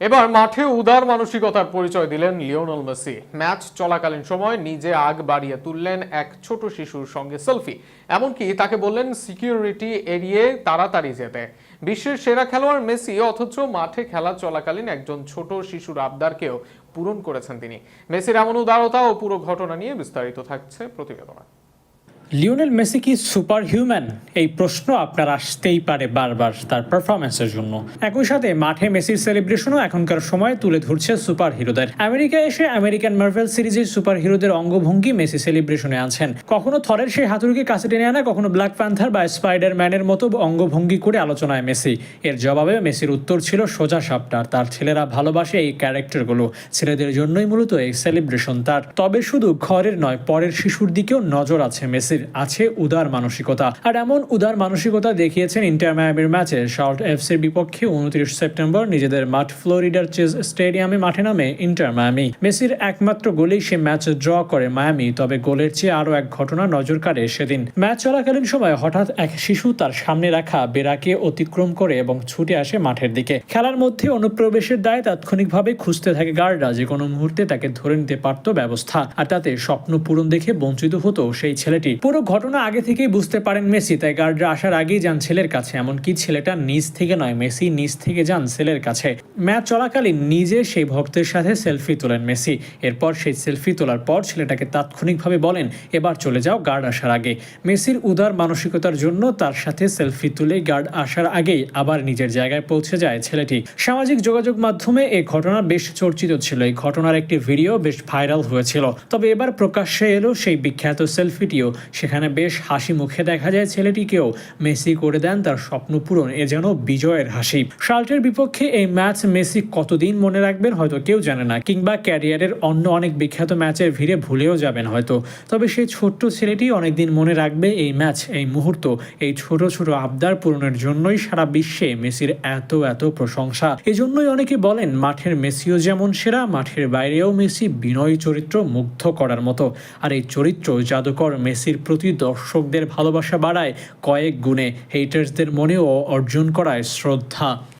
এবার মাঠে উদার মানসিকতার পরিচয় দিলেন লিওনেল মেসি। ম্যাচ চলাকালীন সময় নিজে আগ বাড়িয়ে তুললেন এক ছোট শিশুর সঙ্গে সেলফি। এমনকি তাকে বললেন, সিকিউরিটি এড়িয়ে তাড়াতাড়ি যেতে। বিশ্বের সেরা খেলোয়াড় মেসি, অথচ মাঠে খেলা চলাকালীন একজন ছোট শিশুর আবদারকেও পূরণ করেছেন তিনি। মেসির এমন উদারতা ও পুরো ঘটনা নিয়ে বিস্তারিত থাকছে প্রতিবেদনে। লিওনেল মেসি কি সুপার হিউম্যান এই প্রশ্ন আপনার আসতেই পারে বারবার তার পারফরমেন্সের জন্য। একই সাথে মাঠে মেসির সেলিব্রেশনও এখনকার সময় তুলে ধরছে সুপার হিরোদের আমেরিকায় এসে আমেরিকান মার্ভেল সিরিজের সুপার হিরোদের অঙ্গভঙ্গি মেসি সেলিব্রেশনে আছেন কখনো থরের সেই হাতুড়িকে কাছে টেনে আনা, কখনো ব্ল্যাক প্যান্থার বা স্পাইডার ম্যানের মতো অঙ্গভঙ্গি করে আলোচনায় মেসি। এর জবাবে মেসির উত্তর ছিল সোজা সাপটার তার ছেলেরা ভালোবাসে এই ক্যারেক্টারগুলো ছেলেদের জন্যই মূলত এই সেলিব্রেশন তার। তবে শুধু ঘরের নয়, পরের শিশুর দিকেও নজর আছে মেসির আছে উদার মানসিকতা। আর এমন উদার মানসিকতা দেখিয়েছেন ইন্টার মায়ামির ম্যাচে। শার্ট এফসির বিপক্ষে উনত্রিশ সেপ্টেম্বর নিজেদের মাঠ ফ্লোরিডার চেজ স্টেডিয়ামে মাঠে নামে ইন্টার মায়ামি। মেসির একমাত্র গোলেই সে ম্যাচ ড্র করে মায়ামি, তবে গোলের চেয়ে আরও এক ঘটনা নজর কাড়ে সেদিন। ম্যাচ চলাকালীন সময় হঠাৎ এক শিশু তার সামনে রাখা বেড়াকে অতিক্রম করে এবং ছুটে আসে মাঠের দিকে। খেলার মধ্যে অনুপ্রবেশের দায় তাৎক্ষণিকভাবে খুঁজতে থাকে গার্ডরা, যে কোনো মুহূর্তে তাকে ধরে নিতে পারত ব্যবস্থা। আর তাতে স্বপ্ন পূরণ দেখে বঞ্চিত হতো সেই ছেলেটি। পুরো ঘটনা আগে থেকেই বুঝতে পারেন মেসি, তাই গার্ডরা আসার আগেই যান ছেলের কাছে। এমনকি ছেলেটা নিজ থেকে নয়, মেসি নিজ থেকে যান ছেলের কাছে। ম্যাচ চলাকালীন নিজে সেই ভক্তের সাথে সেলফি তোলেন মেসি। এরপর সেই সেলফি তোলার পর ছেলেটাকে তাৎক্ষণিকভাবে বলেন, এবার চলে যাও, গার্ড আসার আগে। মেসির উদার মানসিকতার জন্য তার সাথে সেলফি তুলে গার্ড আসার আগেই আবার নিজের জায়গায় পৌঁছে যায় ছেলেটি। সামাজিক যোগাযোগ মাধ্যমে এই ঘটনা বেশ চর্চিত ছিল। এই ঘটনার একটি ভিডিও বেশ ভাইরাল হয়েছিল। তবে এবার প্রকাশ্যে এলো সেই বিখ্যাত সেলফিটিও। সেখানে বেশ হাসি মুখে দেখা যায় ছেলেটিকেও। মেসি করে দেন তার স্বপ্ন পূরণ, এ যেন বিজয়ের হাসি। শার্টের বিপক্ষে এই ম্যাচ মেসি কতদিন মনে রাখবেন? হয়তো কেউ জানে না। কিংবা ক্যারিয়ারের অন্য অনেক বিখ্যাত ম্যাচের ভিড়ে ভুলেও যাবেন হয়তো। তবে সেই ছোট্ট ছেলেটি অনেকদিন মনে রাখবে এই ম্যাচ, এই মুহূর্ত, এই ছোট ছোট আবদার পূরণের জন্যই সারা বিশ্বে মেসির এত এত প্রশংসা। এজন্যই অনেকে বলেন, মাঠের মেসিও যেমন সেরা, মাঠের বাইরেও মেসি বিনয় চরিত্র মুগ্ধ করার মতো। আর এই চরিত্র জাদুকর মেসির প্রতি দর্শকদের ভালোবাসা বাড়ায় কয়েক গুণে। হেটার্সদের মনেও অর্জন করায় শ্রদ্ধা।